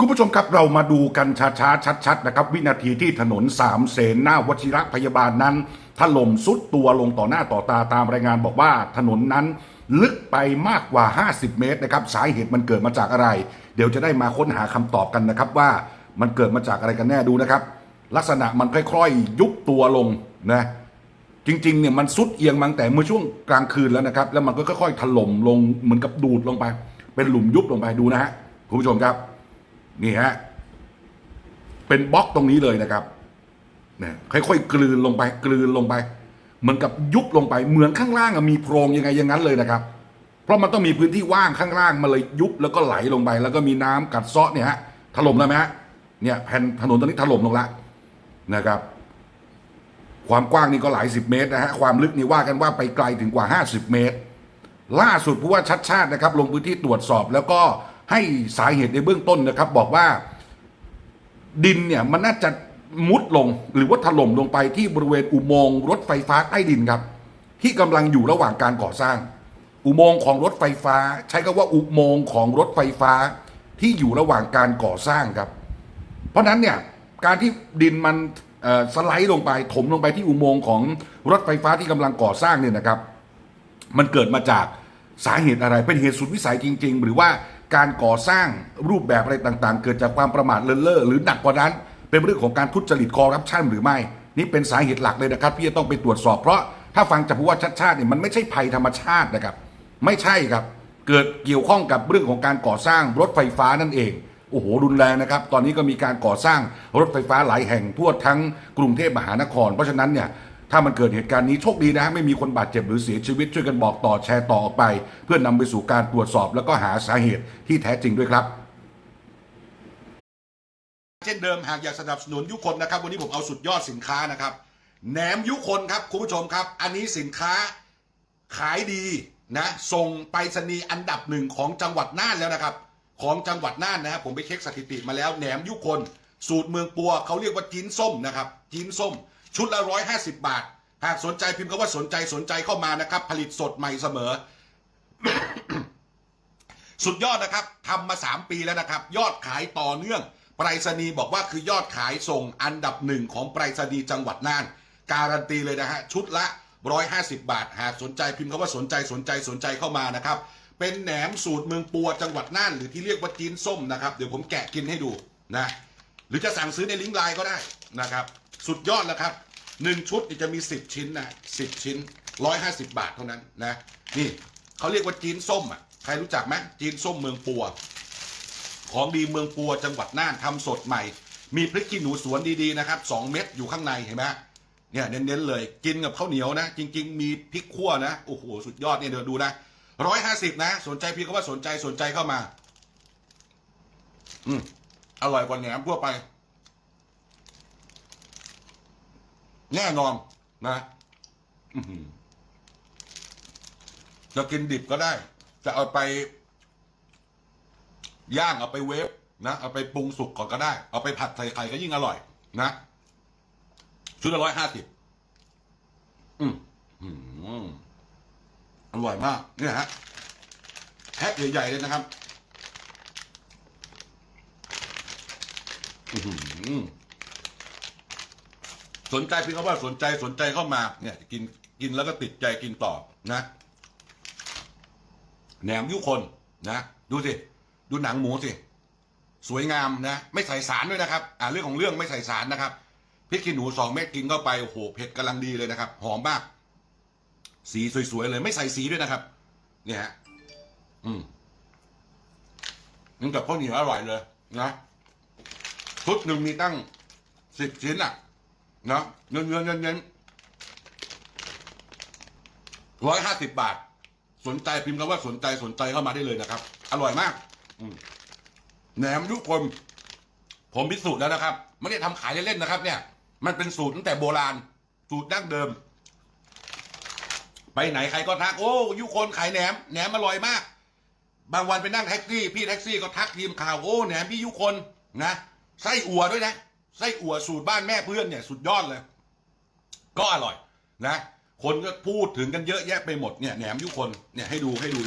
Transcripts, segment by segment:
คุณผู้ชมครับเรามาดูกันช้าๆชัดๆนะครับวินาทีที่ถนนสามเสนหน้าวชิระพยาบาลนั้นถล่มสุดตัวลงต่อหน้าต่อตาตามรายงานบอกว่าถนนนั้นลึกไปมากกว่า 50 เมตรนะครับสาเหตุมันเกิดมาจากอะไร เดี๋ยวจะได้มาค้นหาคำตอบกันนะครับว่ามันเกิดมาจากอะไรกันแน่ดูนะครับ ลักษณะมันค่อยๆ ยุบตัวลงนะจริงๆเนี่ยมันซุดเอียงมาตั้งแต่เมื่อช่วงกลางคืนแล้วนะครับ แล้วมันก็ค่อยๆถล่มลงเหมือนกับดูดลงไป เป็นหลุมยุบลงไปดูนะฮะคุณผู้ชมครับ นี่ฮะเป็นบล็อกตรงนี้เลยนะครับเนี่ยค่อยๆ กลืนลงไป กลืนลงไป เหมือนกับยุบลงไป เหมือนข้างล่างมีโพรงยังไงอย่างนั้นเลยนะครับ เพราะมันต้องมีพื้นที่ว่างข้างล่างมาเลยยุบแล้วก็ไหลลงไป แล้วก็มีน้ำกัดเซาะเนี่ยฮะถล่มแล้วไหมฮะเนี่ยแผ่นถนนตรงนี้ถล่มลงละนะครับ ความกว้างนี่ก็หลายสิบเมตรนะฮะความลึกนี่ว่ากันว่าไปไกลถึงกว่า 50 เมตร ล่าสุดผู้ว่าชัดชาตินะครับ ลงพื้นที่ตรวจสอบแล้วก็ ให้สาเหตุในเบื้องต้นนะครับ บอกว่าดินเนี่ยมันน่าจะมุดลงหรือว่าถล่มลงไปที่บริเวณอุโมงค์รถไฟฟ้าใต้ดินครับ ที่กำลังอยู่ระหว่างการก่อสร้าง อุโมงค์ของรถไฟฟ้า ใช้คำว่าอุโมงค์ของรถไฟฟ้า ที่อยู่ระหว่างการก่อสร้างครับ เพราะฉะนั้นเนี่ยการที่ดินมันสไลด์ลงไปถมลงไปที่อุโมงค์ของรถไฟฟ้าที่กำลังก่อสร้างเนี่ยนะครับ มันเกิดมาจากสาเหตุอะไรเป็นเหตุสุดวิสัยจริง ๆ หรือว่า การก่อสร้างรูปแบบอะไรต่างๆ เกิดจากความประมาทเลินเล่อหรือหนักกว่านั้น เป็นเรื่องของการทุจริตคอร์รัปชันหรือไม่ นี่เป็นสาเหตุหลักเลยนะครับที่จะต้องไปตรวจสอบเพราะถ้าฟังจากผู้ว่าชัดชาติเนี่ยมันไม่ใช่ภัยธรรมชาตินะครับ ไม่ใช่ครับ เกิดเกี่ยวข้องกับเรื่องของการก่อสร้างรถไฟฟ้านั่นเองโอ้โหรุนแรงนะครับ ตอนนี้ก็มีการก่อสร้างรถไฟฟ้าหลายแห่งทั่วทั้งกรุงเทพมหานคร เพราะฉะนั้นเนี่ย ถ้ามันเกิดเหตุการณ์นี้โชคดีนะไม่มีคนบาดเจ็บหรือเสียชีวิตช่วยกันบอกต่อแชร์ต่อออกไป เพื่อนำไปสู่การตรวจสอบแล้วก็หาสาเหตุที่แท้จริงด้วยครับเช่นเดิมหากอยากสนับสนุนยุคนนะครับ วันนี้ผมเอาสุดยอดสินค้านะครับแหนมยุคนครับคุณผู้ชมครับ อันนี้สินค้าขายดีนะส่งไปรษณีย์อันดับหนึ่งของจังหวัดน่านแล้วนะครับ ของจังหวัดน่านนะครับผมไปเช็คสถิติมาแล้วแหนมยุคน สูตรเมืองปัวเขาเรียกว่าจิ้นส้มนะครับจิ้นส้ม ชุดละร้อยห้าสิบบาท หากสนใจพิมพ์คำว่าสนใจสนใจเข้ามานะครับ ผลิตสดใหม่เสมอ สุดยอดนะครับทำมา 3 ปีแล้วนะครับ ยอดขายต่อเนื่องไปรษณีย์บอกว่าคือยอดขายส่งอันดับหนึ่งของไปรษณีย์จังหวัดน่าน การันตีเลยนะฮะชุดละ 150 บาท หากสนใจพิมพ์คำว่าสนใจสนใจสนใจเข้ามานะครับ เป็นแหนมสูตรเมืองปัวจังหวัดน่าน หรือที่เรียกว่าจีนส้มนะครับ เดี๋ยวผมแกะกินให้ดูนะหรือจะสั่งซื้อในลิงก์ไลน์ก็ได้นะครับ สุดยอดแล้วครับ หนึ่งชุดจะมี10ชิ้นนะ10ชิ้น150บาทเท่านั้นนะ นี่เขาเรียกว่าจีนส้มอะใครรู้จักไหมจีนส้มเมืองปัว ของดีเมืองปัวจังหวัดน่านทำสดใหม่ มีพริกขี้หนูสวนดีๆนะครับสองเม็ดอยู่ข้างในเห็นไหมเนี่ยเน้นๆเลยกินกับข้าวเหนียวนะ จริง ๆ มีพริกขั่วนะโอ้โหสุดยอดเนี่ยเดี๋ยวดูนะร้อยห้าสิบนะ สนใจพี่ก็ว่าสนใจสนใจเข้ามา อืมอร่อยกว่าแหนมทั่วไป แน่นอนนะจะกินดิบก็ได้ จะเอาไป ย่างเอาไปเวฟนะเอาไปปรุงสุกก่อนก็ได้ เอาไปผัดใส่ไข่ก็ยิ่งอร่อย นะชุดละร้อยห้าสิบอืมอร่อยมากเนี่ยฮะแพ็คใหญ่ๆเลยนะครับ อื้อหือ สนใจเพียงคำว่าสนใจสนใจเข้ามาเนี่ยกินกินแล้วก็ติดใจกินต่อนะแหนมยุคนนะดูสิดูหนังหมูสิสวยงามนะไม่ใส่สารด้วยนะครับ อ่าเรื่องของเรื่องไม่ใส่สารนะครับพริกขี้หนูสองเม็ดกินเข้าไปโอ้โหเผ็ดกำลังดีเลยนะครับ หอมมาก สีสวยๆเลย ไม่ใส่สีด้วยนะครับ เนี่ยอืมนี่กับข้าวเหนียวอร่อยเลยนะชุดหนึ่งมีตั้งสิบชิ้นอะ นะเงินเงินเงินเงินร้อยห้าสิบบาท สนใจพิมพ์คำว่าสนใจสนใจเข้ามาได้เลยนะครับ อร่อยมากแหนมยุคนผมพิสูจน์แล้วนะครับไม่ได้ทำขายเล่นๆนะครับ เนี่ย มันเป็นสูตรตั้งแต่โบราณ สูตรดั้งเดิม ไปไหนใครก็ทัก โอ้ยุคนขายแหนมแหนมอร่อยมาก บางวันไปนั่งแท็กซี่ พี่แท็กซี่ก็ทักทีมข่าวโอ้แหนมพี่ยุคนนะไส้อั่วด้วยนะ ไส้อั่วสูตรบ้านแม่เพื่อนเนี่ยสุดยอดเลย ก็อร่อยนะ คนก็พูดถึงกันเยอะแยะไปหมดเนี่ยแหนมยุคนเนี่ยให้ดูให้ดู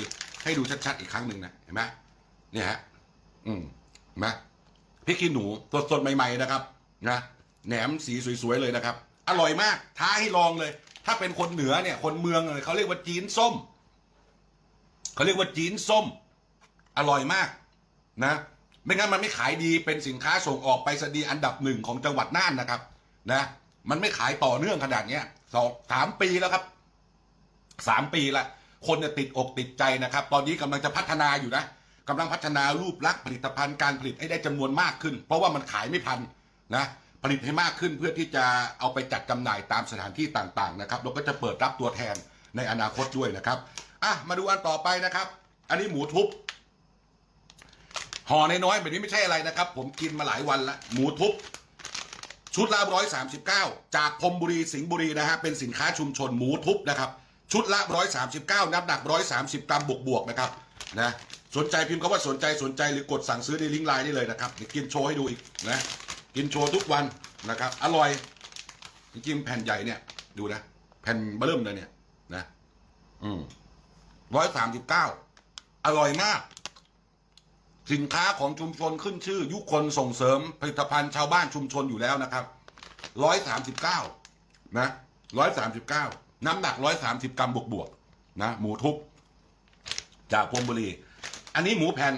ให้ดูชัดๆอีกครั้งหนึ่งนะเห็นไหมเนี่ยฮะอืมเห็นไหมพริกขี้หนูสดๆใหม่ ๆนะครับนะแหนมสีสวยๆเลยนะครับ อร่อยมาก ท้าให้ลองเลย ถ้าเป็นคนเหนือเนี่ย คนเมืองเลยเขาเรียกว่าจีนส้มเขาเรียกว่าจีนส้ม อร่อยมากนะ ไม่งั้นมันไม่ขายดีเป็นสินค้าส่งออกไปสดีอันดับหนึ่งของจังหวัดน่านนะครับนะมันไม่ขายต่อเนื่องขนาดเนี้ยสองสามปีแล้วครับสามปีละคนเนี่ยติดอกติดใจนะครับ ตอนนี้กำลังจะพัฒนาอยู่นะกำลังพัฒนารูปลักษณ์ผลิตภัณฑ์การผลิตให้ได้จำนวนมากขึ้น เพราะว่ามันขายไม่พันนะผลิตให้มากขึ้นเพื่อที่จะเอาไปจัดจำหน่ายตามสถานที่ต่างๆนะครับแล้วก็จะเปิดรับตัวแทนในอนาคตด้วยนะครับอะมาดูอันต่อไปนะครับ อันนี้หมูทุบ ห่อน้อยๆแบบนี้ไม่ใช่อะไรนะครับ ผมกินมาหลายวันละหมูทุบชุดละร้อยสามสิบเก้าจากพรมบุรีสิงห์บุรีนะฮะเป็นสินค้าชุมชนหมูทุบนะครับชุดละร้อยสามสิบเก้าน้ำหนักร้อยสามสิบกรัมบวกๆนะครับนะสนใจพิมพ์คำว่าสนใจสนใจหรือกดสั่งซื้อในลิงก์ไลน์ได้เลยนะครับเดี๋ยวกินโชว์ให้ดูอีกนะกินโชว์ทุกวันนะครับอร่อยจริงๆแผ่นใหญ่เนี่ยดูนะ แผ่นเบิ่มเลยเนี่ยนะอืมร้อยสามสิบเก้าอร่อยมาก สินค้าของชุมชนขึ้นชื่อ ยุคนส่งเสริมผลิตภัณฑ์ชาวบ้านชุมชนอยู่แล้วนะครับร้อยสามสิบเก้านะร้อยสามสิบเก้าน้ำหนักร้อยสามสิบกรัมบวกบวกนะหมูทุบจากพรมบุรี อันนี้หมูแผ่น